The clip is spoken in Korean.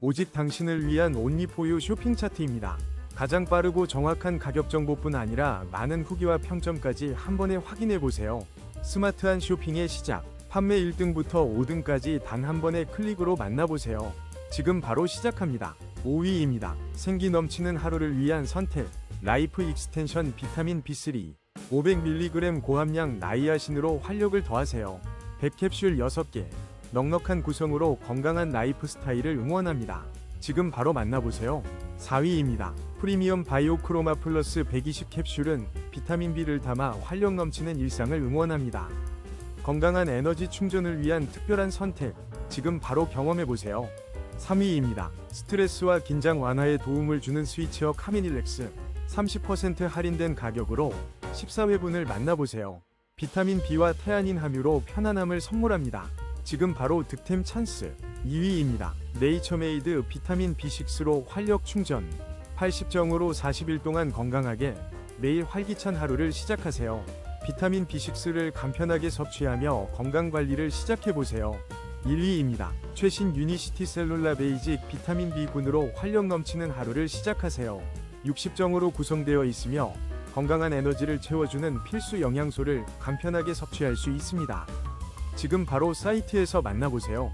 오직 당신을 위한 온리포유 쇼핑 차트입니다. 가장 빠르고 정확한 가격 정보뿐 아니라 많은 후기와 평점까지 한 번에 확인해 보세요. 스마트한 쇼핑의 시작. 판매 1등부터 5등까지 단 한 번의 클릭으로 만나보세요. 지금 바로 시작합니다. 5위입니다. 생기 넘치는 하루를 위한 선택. 라이프 익스텐션 비타민 B3. 500mg 고함량 나이아신으로 활력을 더하세요. 100캡슐 6개. 넉넉한 구성으로 건강한 라이프 스타일을 응원합니다. 지금 바로 만나보세요. 4위입니다. 프리미엄 바이오 크로마 플러스 120 캡슐은 비타민 B를 담아 활력 넘치는 일상을 응원합니다. 건강한 에너지 충전을 위한 특별한 선택. 지금 바로 경험해 보세요. 3위입니다. 스트레스와 긴장 완화에 도움을 주는 스위치어 카미닐렉스. 30% 할인된 가격으로 14회분을 만나보세요. 비타민 B와 태아닌 함유로 편안함을 선물합니다. 지금 바로 득템 찬스. 2위입니다. 네이처메이드 비타민 B6로 활력 충전. 80정으로 40일 동안 건강하게 매일 활기찬 하루를 시작하세요. 비타민 B6를 간편하게 섭취하며 건강 관리를 시작해 보세요. 1위입니다. 최신 유니시티 셀룰라 베이직 비타민 B군으로 활력 넘치는 하루를 시작하세요. 60정으로 구성되어 있으며 건강한 에너지를 채워주는 필수 영양소를 간편하게 섭취할 수 있습니다. 지금 바로 사이트에서 만나보세요.